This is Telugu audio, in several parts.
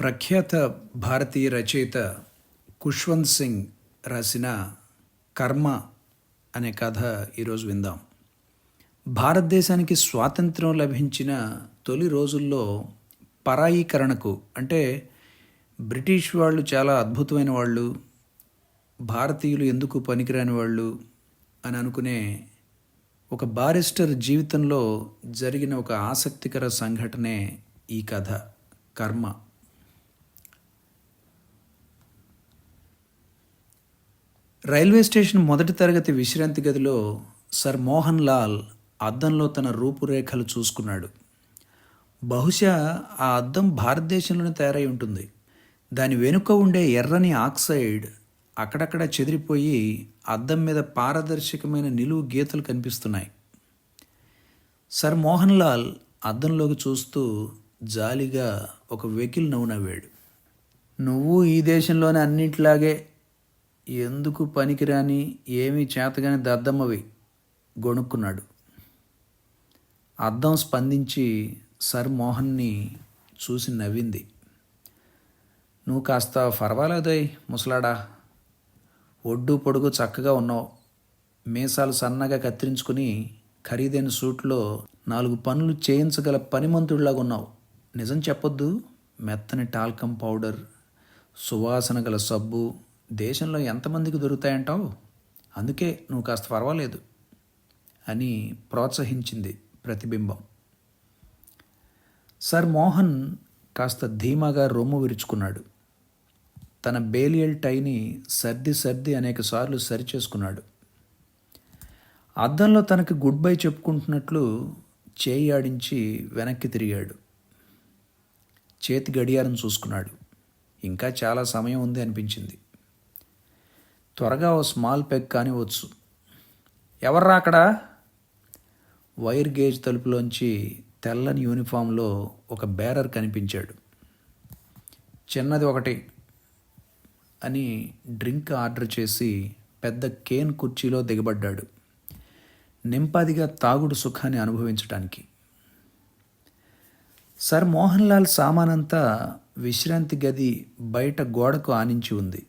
ప్రఖ్యాత భారతీయ రచయిత కుష్వంత్ సింగ్ రాసిన కర్మ అనే కథ ఈరోజు విందాం. భారతదేశానికి స్వాతంత్రం లభించిన తొలి రోజుల్లో పరాయీకరణకు అంటే బ్రిటిష్ వాళ్ళు చాలా అద్భుతమైన వాళ్ళు భారతీయులు ఎందుకు పనికిరాని వాళ్ళు అని అనుకునే ఒక బారిస్టర్ జీవితంలో జరిగిన ఒక ఆసక్తికర సంఘటనే ఈ కథ కర్మ. రైల్వే స్టేషన్ మొదటి తరగతి విశ్రాంతి గదిలో సర్ మోహన్ లాల్ అద్దంలో తన రూపురేఖలు చూసుకున్నాడు. బహుశా ఆ అద్దం భారతదేశంలోనే తయారై ఉంటుంది. దాని వెనుక ఉండే ఎర్రని ఆక్సైడ్ అక్కడక్కడ చెదిరిపోయి అద్దం మీద పారదర్శకమైన నిలువు గీతలు కనిపిస్తున్నాయి. సర్ మోహన్ లాల్ అద్దంలోకి చూస్తూ జాలిగా ఒక వెకిల్ నవ్వు నవ్వాడు. నువ్వు ఈ దేశంలోనే అన్నింటిలాగే ఎందుకు పనికిరాని ఏమీ చేతగాని దద్దమ్మవి గొణుక్కున్నాడు. అద్దం స్పందించి సర్ మోహన్ని చూసి నవ్వింది. నువ్వు కాస్త పర్వాలేదోయ్ ముసలాడా. ఒడ్డు పొడుగు చక్కగా ఉన్నావు. మీసాలు సన్నగా కత్తిరించుకుని ఖరీదైన సూట్లో నాలుగు పనులు చేయించగల పనిమంతుడిలాగా ఉన్నావు. నిజం చెప్పొద్దు. మెత్తని టాల్కమ్ పౌడర్ సువాసన గల సబ్బు దేశంలో ఎంతమందికి దొరుకుతాయంటావు? అందుకే నువ్వు కాస్త పర్వాలేదు అని ప్రోత్సహించింది ప్రతిబింబం. సర్ మోహన్ కాస్త ధీమాగా రొమ్ము విరుచుకున్నాడు. తన బేలియల్ టైని సర్ది సర్ది అనేకసార్లు సరిచేసుకున్నాడు. అద్దంలో తనకి గుడ్ బై చెప్పుకుంటున్నట్లు చేయి ఆడించి వెనక్కి తిరిగాడు. చేతి గడియారం చూసుకున్నాడు. ఇంకా చాలా సమయం ఉంది అనిపించింది. త్వరగా ఓ స్మాల్ పెగ్ కానివచ్చు ఎవర్రా అక్కడ? వైర్ గేజ్ తలుపులోంచి తెల్లని యూనిఫామ్లో ఒక బేరర్ కనిపించాడు. చిన్నది ఒకటి అని డ్రింక్ ఆర్డర్ చేసి పెద్ద కేన్ కుర్చీలో దిగబడ్డాడు. నింపాదిగా తాగుడు సుఖాన్ని అనుభవించడానికి సర్ మోహన్ లాల్ సామానంతా విశ్రాంతి గది బయట గోడకు ఆనించి ఉంది.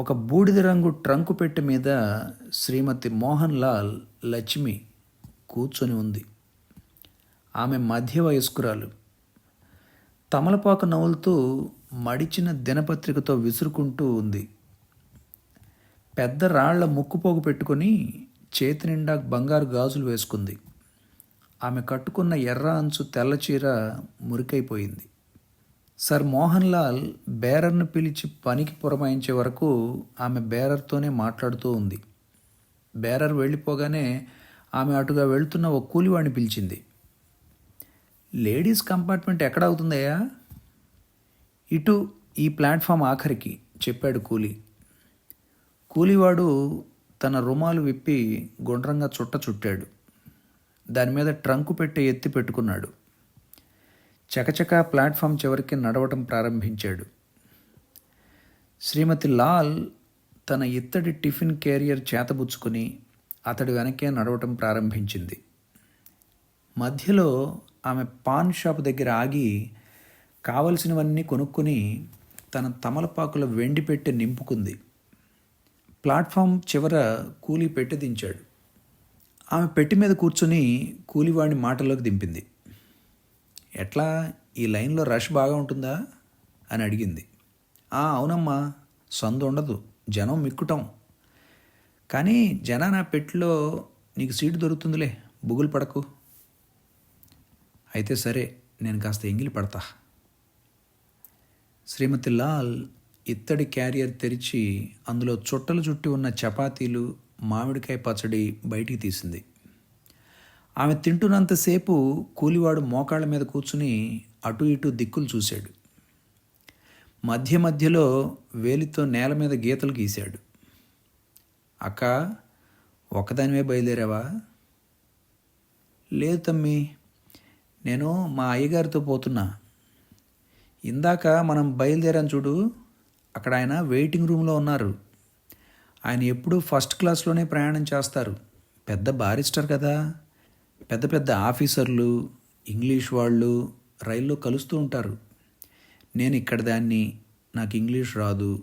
ఒక బూడిద రంగు ట్రంకు పెట్టె మీద శ్రీమతి మోహన్ లాల్ లక్ష్మి కూర్చొని ఉంది. ఆమె మధ్య వయస్కురాలు. తమలపాకు నవ్వులతో మడిచిన దినపత్రికతో విసురుకుంటూ ఉంది. పెద్ద రాళ్ళ ముక్కుపోగు పెట్టుకొని చేతి నిండా బంగారు గాజులు వేసుకుంది. ఆమె కట్టుకున్న ఎర్ర అంచు తెల్ల చీర మురికైపోయింది. సర్ మోహన్ లాల్ బేరర్ను పిలిచి పనికి పురమాయించే వరకు ఆమె బేరర్తోనే మాట్లాడుతూ ఉంది. బేరర్ వెళ్ళిపోగానే ఆమె అటుగా వెళ్తున్న ఒక కూలివాడిని పిలిచింది. లేడీస్ కంపార్ట్మెంట్ ఎక్కడ అవుతుందయ్యా? ఇటు ఈ ప్లాట్ఫామ్ ఆఖరికి చెప్పాడు కూలీ. కూలివాడు తన రుమాలు విప్పి గుండ్రంగా చుట్ట చుట్టాడు. దాని మీద ట్రంకు పెట్టి ఎత్తి పెట్టుకున్నాడు. చకచకా ప్లాట్ఫామ్ చివరికి నడవటం ప్రారంభించాడు. శ్రీమతి లాల్ తన ఇత్తడి టిఫిన్ క్యారియర్ చేతబుచ్చుకుని అతడి వెనకే నడవటం ప్రారంభించింది. మధ్యలో ఆమె పాన్ షాప్ దగ్గర ఆగి కావలసినవన్నీ కొనుక్కొని తన తమలపాకుల వెండి పెట్టి నింపుకుంది. ప్లాట్ఫామ్ చివర కూలీ పెట్టి దించాడు. ఆమె పెట్టి మీద కూర్చుని కూలివాడిని మాటలోకి దింపింది. ఎట్లా? ఈ లైన్లో రష్ బాగా ఉంటుందా? అని అడిగింది. "ఆ, అవునమ్మా సందు ఉండదు జనం మిక్కుటం. కానీ జనా నా పెట్టిలో నీకు సీటు దొరుకుతుందిలే బుగులు పడకు. అయితే సరే నేను కాస్త ఎంగిలి పడతా. శ్రీమతి లాల్ ఇత్తడి క్యారియర్ తెరిచి అందులో చుట్టలు చుట్టి ఉన్న చపాతీలు మామిడికాయ పచ్చడి బయటికి తీసింది. ఆమె తింటున్నంతసేపు కూలివాడు మోకాళ్ళ మీద కూర్చుని అటు ఇటు దిక్కులు చూశాడు. మధ్య మధ్యలో వేలితో నేల మీద గీతలు గీశాడు. అక్క ఒకదానివే బయలుదేరావా? లేదు తమ్మి నేను మా అయ్యగారితో పోతున్నా. ఇందాక మనం బయలుదేరాం చూడు అక్కడ ఆయన వెయిటింగ్ రూమ్లో ఉన్నారు. ఆయన ఎప్పుడూ ఫస్ట్ క్లాస్లోనే ప్రయాణం చేస్తారు. పెద్ద బారిస్టర్ కదా. పెద్ద పెద్ద ఆఫీసర్లు ఇంగ్లీష్ వాళ్ళు రైల్లో కలుస్తూ ఉంటారు. నేను ఇక్కడ దాన్ని నాకు ఇంగ్లీష్ రాదు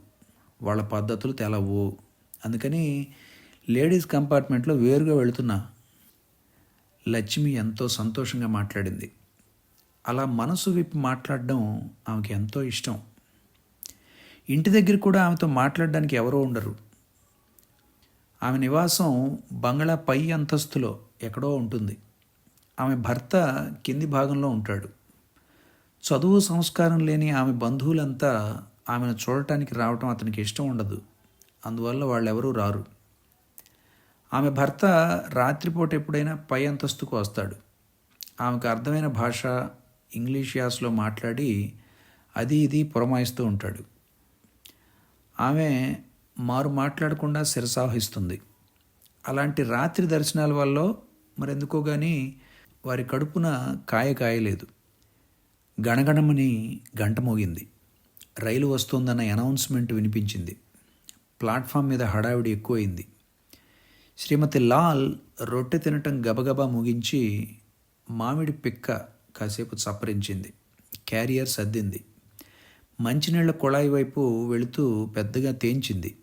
వాళ్ళ పద్ధతులు తెలవు. అందుకని లేడీస్ కంపార్ట్మెంట్లో వేరుగా వెళుతున్నా. లక్ష్మి ఎంతో సంతోషంగా మాట్లాడింది. అలా మనసు విప్పి మాట్లాడడం ఆమెకి ఎంతో ఇష్టం. ఇంటి దగ్గర కూడా ఆమెతో మాట్లాడడానికి ఎవరో ఉండరు. ఆమె నివాసం బంగ్లా పై అంతస్తులో ఎక్కడో ఉంటుంది. ఆమె భర్త కింది భాగంలో ఉంటాడు. చదువు సంస్కారం లేని ఆమె బంధువులంతా ఆమెను చూడటానికి రావటం అతనికి ఇష్టం ఉండదు. అందువల్ల వాళ్ళెవరూ రారు. ఆమె భర్త రాత్రిపూట ఎప్పుడైనా పై అంతస్తుకు వస్తాడు. ఆమెకు అర్థమైన భాష ఇంగ్లీష్ యాసలో మాట్లాడి అది ఇది పురమాయిస్తూ ఉంటాడు. ఆమె మారు మాట్లాడకుండా శిరసాహిస్తుంది అలాంటి రాత్రి దర్శనాల వల్ల మరెందుకో కానీ వారి కడుపున కాయ కాయలేదు. గణగణమని గంట మోగింది. రైలు వస్తోందన్న అనౌన్స్మెంట్ వినిపించింది. ప్లాట్ఫామ్ మీద హడావిడి ఎక్కువైంది. శ్రీమతి లాల్ రొట్టె తినటం గబగబా ముగించి మామిడి పిక్క కాసేపు చప్పరించింది. క్యారియర్ సర్దింది. మంచినీళ్ళ కుళాయి వైపు వెళుతూ పెద్దగా తేంచింది.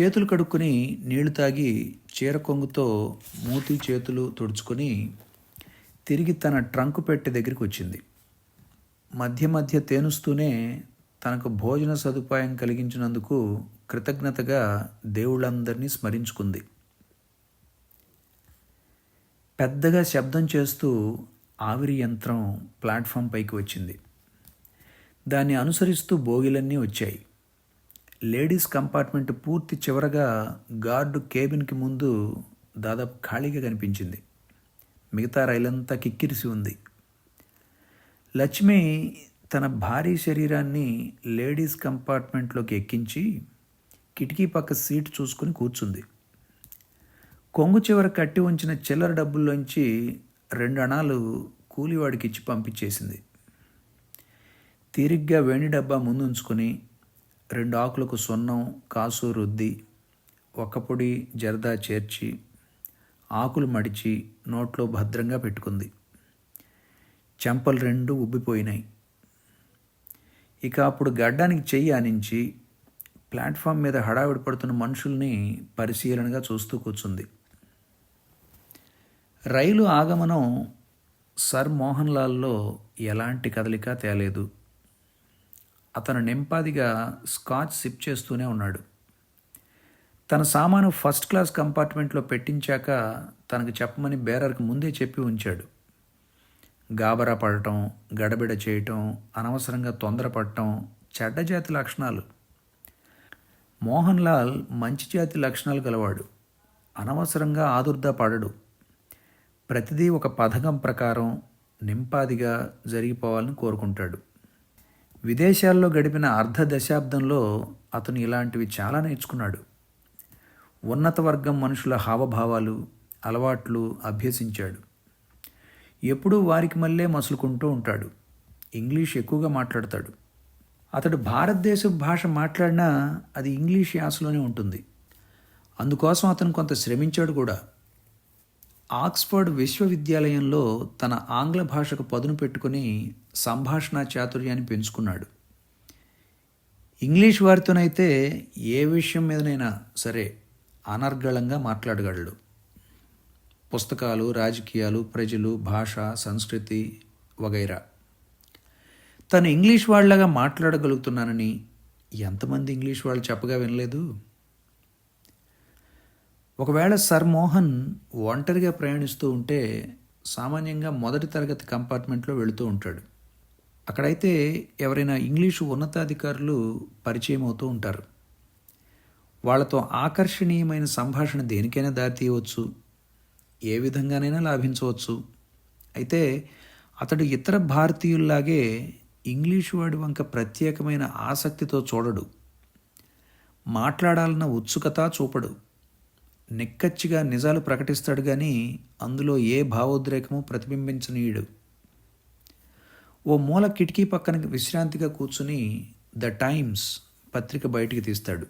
చేతులు కడుక్కుని నీళ్ళు తాగి చీర కొంగుతో మూతి చేతులు తుడుచుకొని తిరిగి తన ట్రంక్ పెట్టె దగ్గరికి వచ్చింది. మధ్య మధ్య తేనుస్తూనే తనకు భోజన సదుపాయం కలిగించినందుకు కృతజ్ఞతగా దేవుళ్ళందరినీ స్మరించుకుంది. పెద్దగా శబ్దం చేస్తూ ఆవిరి యంత్రం ప్లాట్ఫామ్ పైకి వచ్చింది. దాన్ని అనుసరిస్తూ బోగిలన్నీ వచ్చాయి. లేడీస్ కంపార్ట్మెంట్ పూర్తి చివరగా గార్డు కేబిన్కి ముందు దాదాపు ఖాళీగా కనిపించింది. మిగతా రైలంతా కిక్కిరిసి ఉంది. లక్ష్మి తన భారీ శరీరాన్ని లేడీస్ కంపార్ట్మెంట్లోకి ఎక్కించి కిటికీ పక్క సీట్ చూసుకుని కూర్చుంది. కొంగు చివర కట్టి ఉంచిన చిల్లర డబ్బుల్లోంచి రెండు అణాలు కూలివాడికి ఇచ్చి పంపించేసింది. తీరిగ్గా వేణి డబ్బా ముందు ఉంచుకొని రెండు ఆకులకు సున్నం కాసు రుద్ది ఒక్క పొడి జరదా చేర్చి ఆకులు మడిచి నోట్లో భద్రంగా పెట్టుకుంది. చెంపలు రెండు ఉబ్బిపోయినాయి. ఇక అప్పుడు గడ్డానికి చెయ్యి ఆనించి ప్లాట్ఫామ్ మీద హడావిడి పడుతున్న మనుషుల్ని పరిశీలనగా చూస్తూ కూర్చుంది. రైలు ఆగమనం సర్ మోహన్ లాల్లో ఎలాంటి కదలిక తేలేదు. అతను నింపాదిగా స్కాచ్ సిప్ చేస్తూనే ఉన్నాడు. తన సామాను ఫస్ట్ క్లాస్ కంపార్ట్మెంట్లో పెట్టించాక తనకు చెప్పమని బేరర్కి ముందే చెప్పి ఉంచాడు. గాబరా పడటం గడబిడ చేయటం అనవసరంగా తొందరపడటం చెడ్డ జాతి లక్షణాలు. మోహన్ లాల్ మంచి జాతి లక్షణాలు గలవాడు. అనవసరంగా ఆదుర్దా పడడు. ప్రతిదీ ఒక పథకం ప్రకారం నింపాదిగా జరిగిపోవాలని కోరుకుంటాడు. విదేశాల్లో గడిపిన అర్ధ దశాబ్దంలో అతను ఇలాంటివి చాలా నేర్చుకున్నాడు. ఉన్నత వర్గం మనుషుల హావభావాలు అలవాట్లు అభ్యసించాడు. ఎప్పుడూ వారికి మళ్ళీ మసులుకుంటూ ఉంటాడు. ఇంగ్లీష్ ఎక్కువగా మాట్లాడతాడు. అతడు భారతదేశ భాష మాట్లాడినా అది ఇంగ్లీష్ యాసలోనే ఉంటుంది. అందుకోసం అతను కొంత శ్రమించాడు కూడా. ఆక్స్ఫర్డ్ విశ్వవిద్యాలయంలో తన ఆంగ్ల భాషకు పదును పెట్టుకుని సంభాషణ చాతుర్యాన్ని పెంచుకున్నాడు. ఇంగ్లీష్ వారితోనైతే ఏ విషయం మీదనైనా సరే అనర్గళంగా మాట్లాడగలడు. పుస్తకాలు రాజకీయాలు ప్రజలు భాష సంస్కృతి వగైరా. తను ఇంగ్లీష్ వాళ్ళగా మాట్లాడగలుగుతున్నానని ఎంతమంది ఇంగ్లీష్ వాళ్ళు చెప్పగా వినలేదు? ఒకవేళ సర్ మోహన్ ఒంటరిగా ప్రయాణిస్తూ ఉంటే సామాన్యంగా మొదటి తరగతి కంపార్ట్మెంట్లో వెళుతూ ఉంటాడు. అక్కడైతే ఎవరైనా ఇంగ్లీషు ఉన్నతాధికారులు పరిచయం అవుతూ ఉంటారు. వాళ్ళతో ఆకర్షణీయమైన సంభాషణ దేనికైనా దారితీయవచ్చు. ఏ విధంగానైనా లాభించవచ్చు. అయితే అతడు ఇతర భారతీయుల్లాగే ఇంగ్లీషు వాడి వంక ప్రత్యేకమైన ఆసక్తితో చూడడు. మాట్లాడాలన్న ఉత్సుకత చూపడు. నిక్కచ్చిగా నిజాలు ప్రకటిస్తాడు కానీ అందులో ఏ భావోద్రేకము ప్రతిబింబించనీయుడు. ఓ మూల కిటికీ పక్కన విశ్రాంతిగా కూర్చుని ద టైమ్స్ పత్రిక బయటికి తీస్తాడు.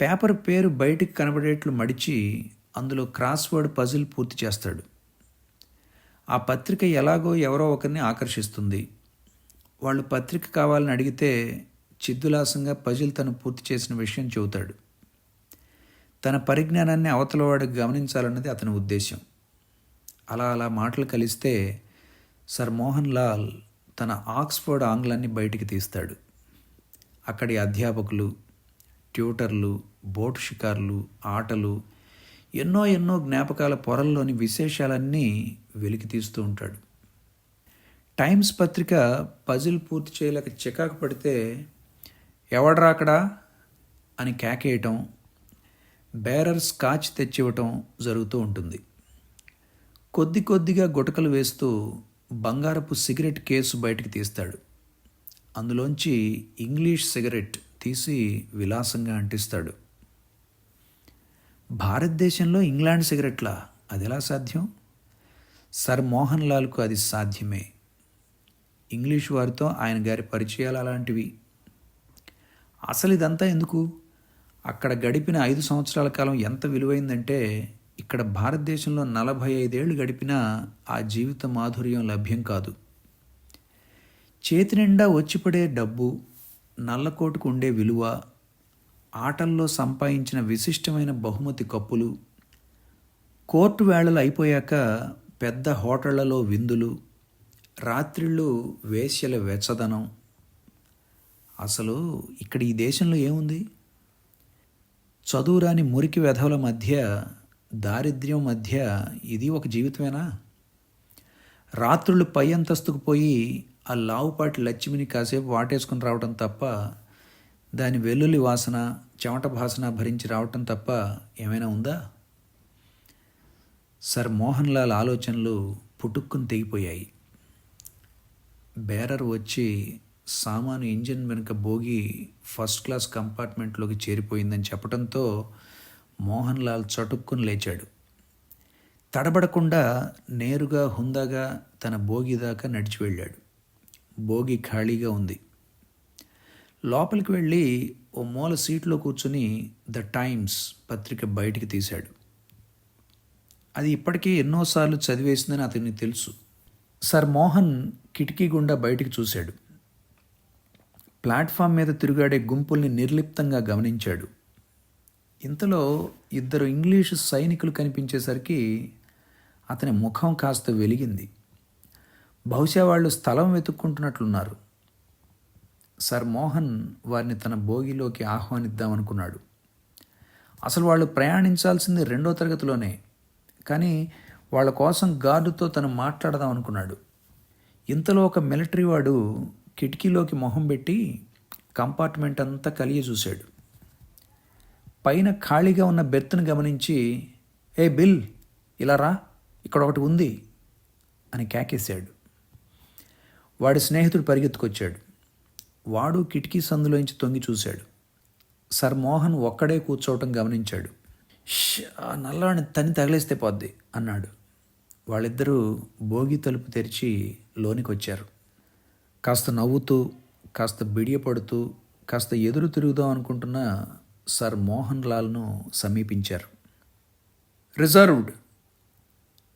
పేపర్ పేరు బయటికి కనబడేట్లు మడిచి అందులో క్రాస్వర్డ్ పజిల్ పూర్తి చేస్తాడు. ఆ పత్రిక ఎలాగో ఎవరో ఒకరిని ఆకర్షిస్తుంది. వాళ్ళు పత్రిక కావాలని అడిగితే చిద్దులాసంగా పజిల్ తను పూర్తి చేసిన విషయం చెబుతాడు. తన పరిజ్ఞానాన్ని అవతలవాడికి గమనించాలన్నది అతని ఉద్దేశం అలా అలా మాటలు కలిస్తే సర్ మోహన్ లాల్ తన ఆక్స్ఫర్డ్ ఆంగ్లాన్ని బయటికి తీస్తాడు. అక్కడి అధ్యాపకులు ట్యూటర్లు బోటు షికార్లు ఆటలు ఎన్నో ఎన్నో జ్ఞాపకాల పొరల్లోని విశేషాలన్నీ వెలికి తీస్తూ ఉంటాడు. టైమ్స్ పత్రిక పజిల్ పూర్తి చేయలేక చికాకు పడితే ఎవడరాకడా అక్కడ? అని కేకేయటం బేరర్ స్కాచ్ తెచ్చివ్వటం జరుగుతూ ఉంటుంది. కొద్ది కొద్దిగా గుటకలు వేస్తూ బంగారపు సిగరెట్ కేసు బయటికి తీస్తాడు. అందులోంచి ఇంగ్లీష్ సిగరెట్ తీసి విలాసంగా అంటిస్తాడు. భారతదేశంలో ఇంగ్లాండ్ సిగరెట్లా అది ఎలా సాధ్యం? సర్ మోహన్ లాల్కు అది సాధ్యమే. ఇంగ్లీష్ వారితో ఆయన గారి పరిచయాలు అలాంటివి. అసలు ఇదంతా ఎందుకు? అక్కడ గడిపిన ఐదు సంవత్సరాల కాలం ఎంత విలువైందంటే ఇక్కడ భారతదేశంలో నలభై ఐదేళ్ళు గడిపినా ఆ జీవిత మాధుర్యం లభ్యం కాదు. చేతి నిండా వచ్చిపడే డబ్బు నల్లకోటుకు ఉండే విలువ ఆటల్లో సంపాదించిన విశిష్టమైన బహుమతి కప్పులు కోర్టు వేళలు అయిపోయాక పెద్ద హోటళ్ళలో విందులు రాత్రిళ్ళు వేశ్యల వెచ్చదనం. అసలు ఇక్కడ ఈ దేశంలో ఏముంది? చదువురాని మురికి వెధవుల మధ్య దారిద్ర్యం మధ్య ఇది ఒక జీవితమేనా? రాత్రులు పై అంతస్తుకు పోయి ఆ లావుపాటి లక్ష్మిని కాసేపు వాటేసుకుని రావటం తప్ప దాని వెల్లుల్లి వాసన చెమట భాసన భరించి రావటం తప్ప ఏమైనా ఉందా? సర్ మోహన్ లాల్ ఆలోచనలు పుట్టుక్కుని తెగిపోయాయి. బేరర్ వచ్చి సామాను ఇంజిన్ వెనుక భోగి ఫస్ట్ క్లాస్ కంపార్ట్మెంట్లోకి చేరిపోయిందని చెప్పడంతో మోహన్ లాల్ చటుక్కుని లేచాడు. తడబడకుండా నేరుగా హుందాగా తన భోగి దాకా నడిచి వెళ్ళాడు. భోగి ఖాళీగా ఉంది. లోపలికి వెళ్ళి ఓ మూల సీట్లో కూర్చుని ద టైమ్స్ పత్రిక బయటికి తీశాడు. అది ఇప్పటికీ ఎన్నోసార్లు చదివేసిందని అతనికి తెలుసు. సార్ మోహన్ కిటికీ గుండా బయటికి చూశాడు. ప్లాట్ఫామ్ మీద తిరుగాడే గుంపుల్ని నిర్లిప్తంగా గమనించాడు. ఇంతలో ఇద్దరు ఇంగ్లీషు సైనికులు కనిపించేసరికి అతని ముఖం కాస్త వెలిగింది. బహుశా వాళ్ళు స్థలం వెతుక్కుంటున్నట్లున్నారు. సర్ మోహన్ వారిని తన భోగిలోకి ఆహ్వానిద్దామనుకున్నాడు. అసలు వాళ్ళు ప్రయాణించాల్సింది రెండో తరగతిలోనే కానీ వాళ్ళ కోసం గార్డుతో తను మాట్లాడదాం అనుకున్నాడు ఇంతలో ఒక మిలిటరీ వాడు కిటికీలోకి మొహం పెట్టి కంపార్ట్మెంట్ అంతా కలిగి చూశాడు. పైన ఖాళీగా ఉన్న బెర్త్ను గమనించి ఏ బిల్ ఇలా రా ఇక్కడ ఒకటి ఉంది అని కేకేశాడు. వాడి స్నేహితుడు పరిగెత్తుకొచ్చాడు. వాడు కిటికీ సందులోంచి తొంగి చూశాడు. సర్ మోహన్ ఒక్కడే కూర్చోవటం గమనించాడు. ఆ నల్లాని తని తగిలేస్తే పోద్ది అన్నాడు. వాళ్ళిద్దరూ భోగి తలుపు తెరిచి లోనికి వచ్చారు కాస్త నవ్వుతూ కాస్త బిడియపడుతూ కాస్త ఎదురు తిరుగుదాం అనుకుంటున్న సర్ మోహన్ లాల్ను సమీపించారు. రిజర్వ్డ్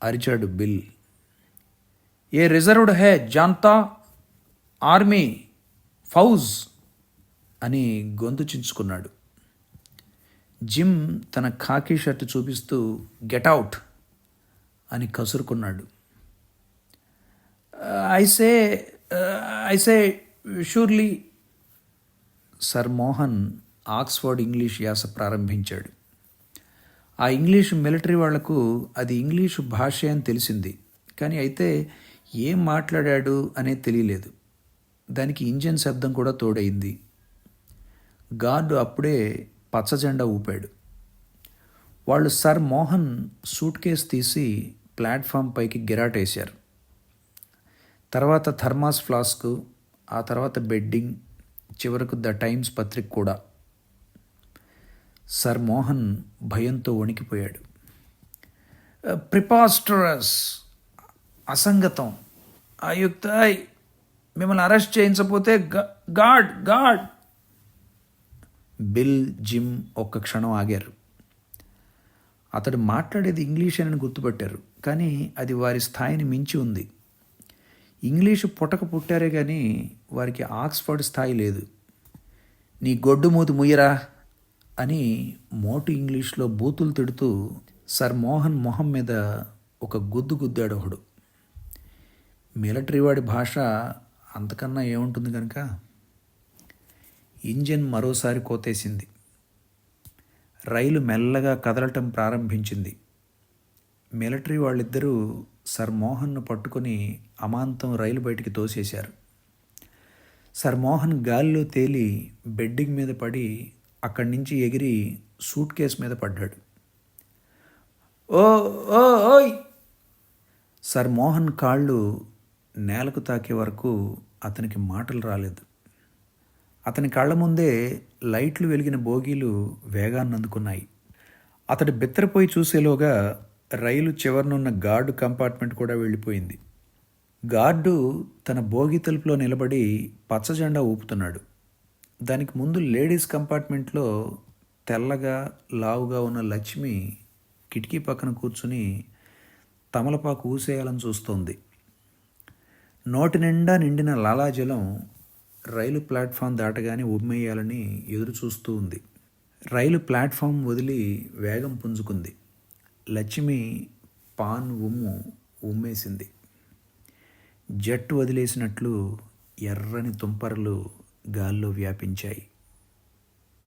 అరిచాడు బిల్. ఏ రిజర్వ్డ్ హే జాంతా ఆర్మీ ఫౌజ్ అని గొంతు చించుకున్నాడు. జిమ్ తన ఖాకీ షర్ట్ చూపిస్తూ గెట్ అవుట్ అని కసురుకున్నాడు. I say I say surely sir Mohan Oxford English యాస ప్రారంభించాడు. ఆ ఇంగ్లీషు మిలిటరీ వాళ్ళకు అది ఇంగ్లీషు భాష అని తెలిసింది. కానీ అయితే ఏం మాట్లాడాడు అనేది తెలియలేదు. దానికి ఇంజన్ శబ్దం కూడా తోడైంది గార్డు అప్పుడే పచ్చ జెండా ఊపాడు. వాళ్ళు సర్ మోహన్ సూట్ కేస్ తీసి ప్లాట్ఫామ్ పైకి గిరాటేశారు. తర్వాత థర్మాస్ ఫ్లాస్క్ ఆ తర్వాత బెడ్డింగ్ చివరకు ద టైమ్స్ పత్రిక కూడా. సర్ మోహన్ భయంతో వణికిపోయాడు. ప్రిపాస్టరస్ అసంగతం. ఆయుక్తాయ్ మిమ్మల్ని అరెస్ట్ చేయించకపోతే గాడ్ గాడ్! బిల్ జిమ్ ఒక్క క్షణం ఆగారు. అతడు మాట్లాడేది ఇంగ్లీష్ అని గుర్తుపట్టారు కానీ అది వారి స్థాయిని మించి ఉంది. ఇంగ్లీషు పుట్టక పుట్టారే కానీ వారికి ఆక్స్ఫర్డ్ స్థాయి లేదు. నీ గొడ్డు మూతి ముయ్యరా? అని మోటు ఇంగ్లీష్లో బూతులు తిడుతూ సర్ మోహన్ మొహం మీద ఒక గుద్దు గుద్దాడు ఒకడు. మిలిటరీ వాడి భాష అంతకన్నా ఏముంటుంది కనుక ఇంజిన్ మరోసారి కోతేసింది. రైలు మెల్లగా కదలటం ప్రారంభించింది. మిలిటరీ వాళ్ళిద్దరూ సర్ మోహన్ను పట్టుకొని అమాంతం రైలు బయటికి తోసేశారు. సర్ మోహన్ గాలిలో తేలి బెడ్డింగ్ మీద పడి అక్కడి నుంచి ఎగిరి సూట్ కేస్ మీద పడ్డాడు. ఓ ఓ ఓయ్! సర్ మోహన్ కాళ్ళు నేలకు తాకే వరకు అతనికి మాటలు రాలేదు. అతని కళ్ళ ముందే లైట్లు వెలిగిన బోగీలు వేగాన్ని అందుకున్నాయి. అతడు బిత్తరపోయి చూసేలోగా రైలు చివరనున్న గార్డు కంపార్ట్మెంట్ కూడా వెళ్ళిపోయింది. గార్డు తన భోగి తలుపులో నిలబడి పచ్చజెండా ఊపుతున్నాడు. దానికి ముందు లేడీస్ కంపార్ట్మెంట్లో తెల్లగా లావుగా ఉన్న లక్ష్మి కిటికీ పక్కన కూర్చుని తమలపాకు ఊసేయాలని చూస్తోంది. నోటి నిండా నిండిన లాలాజలం రైలు ప్లాట్ఫామ్ దాటగానే ఉమ్మేయాలని ఎదురు చూస్తూ ఉంది. రైలు ప్లాట్ఫామ్ వదిలి వేగం పుంజుకుంది. లక్ష్మి పాన్ ఉమ్ము ఉమ్మేసింది. జట్టు వదిలేసినట్లు ఎర్రని తుంపరలు గాల్లో వ్యాపించాయి.